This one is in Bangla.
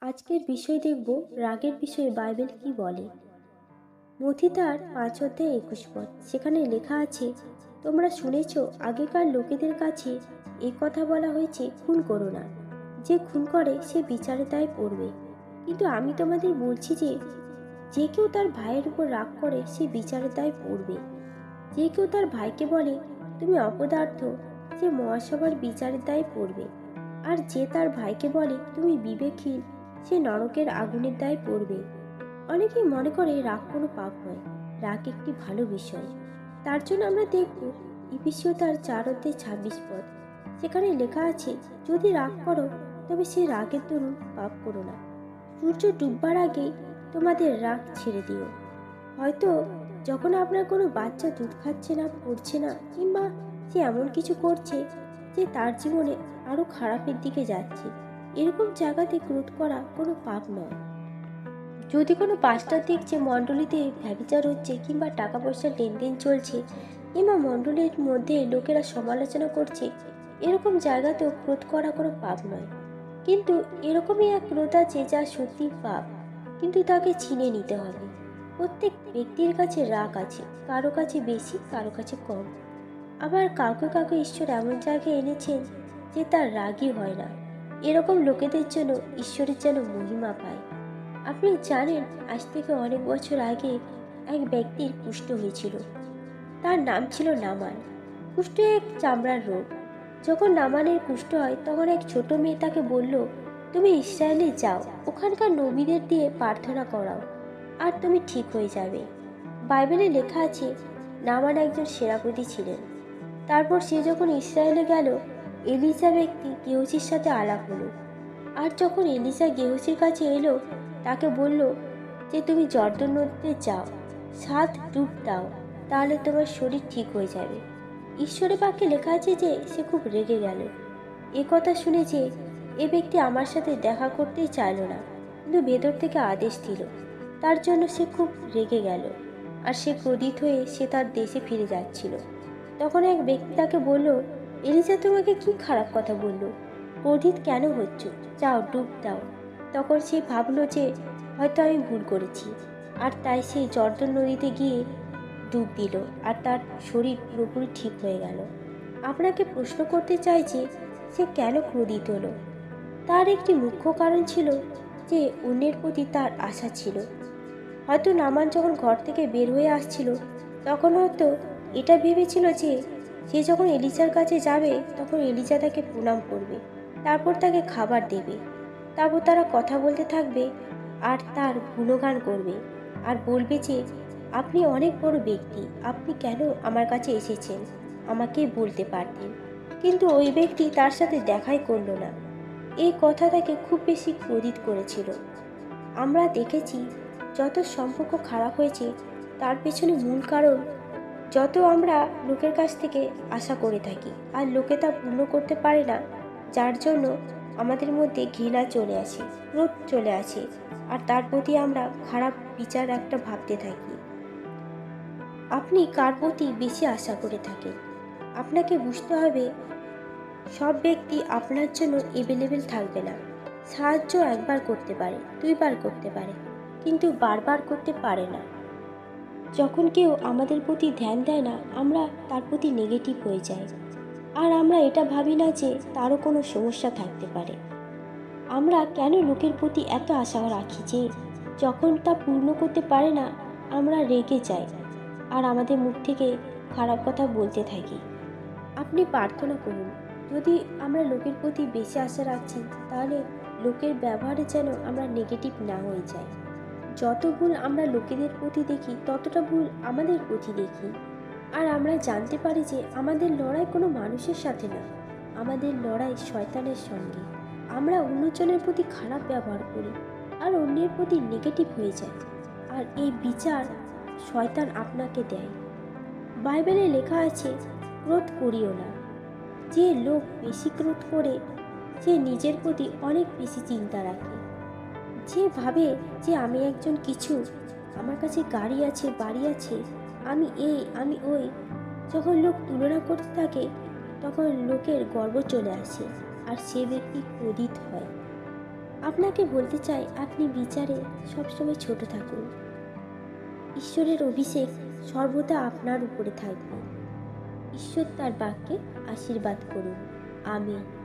আজকের বিষয় দেখব রাগের বিষয়ে বাইবেল কি বলে। মথি তার পাঁচ অধ্যায় একুশ পদ। সেখানে লেখা আছে, তোমরা শুনেছ, আগেকার লোকেদের কাছে এই কথা বলা হয়েছে, খুন করো না। যে খুন করে, সে বিচারে দায় পড়বে। কিন্তু আমি তোমাদের বলছি যে যে কেউ তার ভাইয়ের উপর রাগ করে, সে বিচারের দায় পড়বে। যে কেউ তার ভাইকে বলে, তুমি অপদার্থ, সে মহাসভার বিচারের দায় পড়বে। আর যে তার ভাইকে বলে, তুমি বিবেকহীন সে নরকের আগুনের দায় পড়বে। অনেকেই মনে করে রাগ কোনো পাপ নয়, রাগ একটি ভালো বিষয়। তার জন্য আমরা দেখব ইপিসিও তার চার অধ্যায় ছাব্বিশ পদ। সেখানে লেখা আছে, যদি রাগ করো, তবে সে রাগের দরুন পাপ করো না। সূর্য ডুববার আগে তোমাদের রাগ ছেড়ে দিও। হয়তো যখন আপনার কোনো বাচ্চা দুধ খাচ্ছে না, পড়ছে না, কিংবা সে এমন কিছু করছে যে তার জীবনে আরও খারাপের দিকে যাচ্ছে। এরকম জায়গাতে ক্রোধ করা কোনো পাপ নয়। যদি কোনো পাঁচটার দিক যে মণ্ডলীতে ব্যবচার হচ্ছে কিংবা টাকা পয়সার লেনদেন চলছে, কিংবা মণ্ডলীর মধ্যে লোকেরা সমালোচনা করছে, এরকম জায়গাতেও ক্রোধ করা কোনো পাপ নয়। কিন্তু এরকমই এক ক্রোধ আছে যা সত্যি পাপ, কিন্তু তাকে চিনে নিতে হবে। প্রত্যেক ব্যক্তির কাছে রাগ আছে, কারও কাছে বেশি, কারও কাছে কম। আবার কাউকে কাউকে ঈশ্বর এমন জায়গায় এনেছেন যে তার রাগই হয় না। এরকম লোকেদের জন্য ঈশ্বরের যেন মহিমা পায়। আপনি জানেন, আজ থেকে অনেক বছর আগে এক ব্যক্তির কুষ্ঠ হয়েছিল। তার নাম ছিল নামান। কুষ্ঠ এক চামড়ার রোগ। যখন নামানের কুষ্ঠ হয়, তখন এক ছোট মেয়ে তাকে বলল, তুমি ইসরায়েলে যাও, ওখানকার নবীদের দিয়ে প্রার্থনা করাও, আর তুমি ঠিক হয়ে যাবে। বাইবেলে লেখা আছে, নামান একজন সেনাপতি ছিলেন। তারপর সে যখন ইসরায়েলে গেল এলিজা ব্যক্তি গেহসির সাথে আলাপ হলো। আর যখন এলিসা গেহসির কাছে এলো, তাকে বলল যে, তুমি জর্দন নদীতে যাও, সাত ডুব দাও, তাহলে তোমার শরীর ঠিক হয়ে যাবে। ঈশ্বরের বাক্যে লেখা আছে যে, সে খুব রেগে গেল। এ কথা শুনে যে, এ ব্যক্তি আমার সাথে দেখা করতেই চাইলো না, কিন্তু ভেতর থেকে আদেশ দিল। তার জন্য সে খুব রেগে গেল, আর সে ক্রোধিত হয়ে সে তার দেশে ফিরে যাচ্ছিল। তখন এক ব্যক্তি তাকে বলল এলিজা তোমাকে কি খারাপ কথা বলল? ক্রোধিত কেন হচ্ছ? যাও, ডুব দাও। তখন সে ভাবলো যে হয়তো আমি ভুল করেছি। আর তাই সে জর্দন নদীতে গিয়ে ডুব দিল আর তার শরীর পুরোপুরি ঠিক হয়ে গেল। আপনাকে প্রশ্ন করতে চাই যে সে কেন ক্রোধিত হলো? তার একটি মুখ্য কারণ ছিল যে অন্যের প্রতি তার আশা ছিল। হয়তো নামান যখন ঘর থেকে বের হয়ে আসছিল, তখন হয়তো এটা ভেবেছিল যে সে যখন এলিজার কাছে যাবে, তখন এলিজা তাকে প্রণাম করবে। তারপর তাকে খাবার দেবে। তারপর তারা কথা বলতে থাকবে আর তার গুণগান করবে আর বলবে যে, আপনি অনেক বড় ব্যক্তি। আপনি কেন আমার কাছে এসেছেন? আমাকে বলতে পারতেন। কিন্তু ওই ব্যক্তি তার সাথে দেখাই করল না। এই কথা তাকে খুব বেশি ক্রোধিত করেছিল। আমরা দেখেছি, যত সম্পর্ক খারাপ হয়েছে, তার পেছনে মূল কারণ যত আমরা লোকের কাছ থেকে আশা করে থাকি, আর লোকে তা পূর্ণ করতে পারে না, যার জন্য আমাদের মধ্যে ঘৃণা চলে আসে ক্রোধ চলে আসে, আর তার প্রতি আমরা খারাপ বিচার একটা ভাবতে থাকি। আপনি কার প্রতি বেশি আশা করে থাকেন? আপনাকে বুঝতে হবে, সব ব্যক্তি আপনার জন্য এভেলেবেল থাকবে না। সাহায্য একবার করতে পারে, দুইবার করতে পারে, কিন্তু বারবার করতে পারে না। যখন কেউ আমাদের প্রতি ধ্যান দেয় না, আমরা তার প্রতি নেগেটিভ হয়ে যাই। আর আমরা এটা ভাবি না যে তারও কোনো সমস্যা থাকতে পারে। আমরা কেন লোকের প্রতি এত আশা রাখি যে, যখন তা পূর্ণ করতে পারে না, আমরা রেগে যাই আর আমাদের মুখ থেকে খারাপ কথা বলতে থাকি। আপনি প্রার্থনা করুন, যদি আমরা লোকের প্রতি বেশি আশা রাখছি, তাহলে লোকের ব্যবহারে যেন আমরা নেগেটিভ না হয়ে যাই। যত ভুল আমরা লোকেদের প্রতি দেখি, ততটা ভুল আমাদের প্রতি দেখি। আর আমরা জানতে পারি যে আমাদের লড়াই কোনো মানুষের সাথে না, আমাদের লড়াই শয়তানের সঙ্গে। আমরা অন্যজনের প্রতি খারাপ ব্যবহার করি আর অন্যের প্রতি নেগেটিভ হয়ে যায় আর এই বিচার শয়তান আপনাকে দেয়। বাইবেলে লেখা আছে, ক্রোধ করিও না। যে লোক বেশি ক্রোধ করে, সে নিজের প্রতি অনেক বেশি চিন্তা রাখে। যে ভাবে যে আমি একজন কিছু, আমার কাছে গাড়ি আছে, বাড়ি আছে, আমি এই, আমি ওই, যখন লোক তুলনা করতে থাকে, তখন লোকের গর্ব চলে আসে আর সে ব্যক্তি ক্রোধিত হয়। আপনাকে বলতে চাই, আপনি বিচারে সবসময় ছোট থাকুন। ঈশ্বরের অভিষেক সর্বদা আপনার উপরে থাকবে। ঈশ্বর তার বাক্যে আশীর্বাদ করুন। আমিন।